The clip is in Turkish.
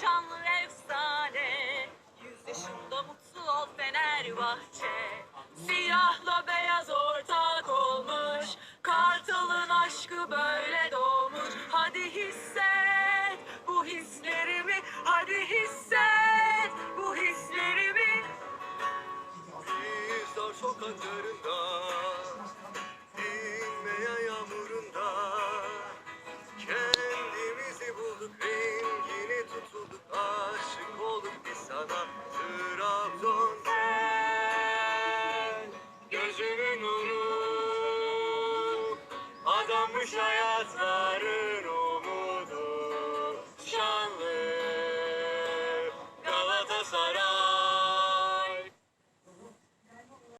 şanlı efsane. Yüz yaşında mutlu ol Fenerbahçe. Siyahla beyaz ortak olmuş. Kartal'ın aşkı böyle doğmuş. Hadi hisset bu hislerimi Hadi hisset bu hislerimi. Biz sokakları Yaşanmış hayatların umudu şanlı. Galatasaray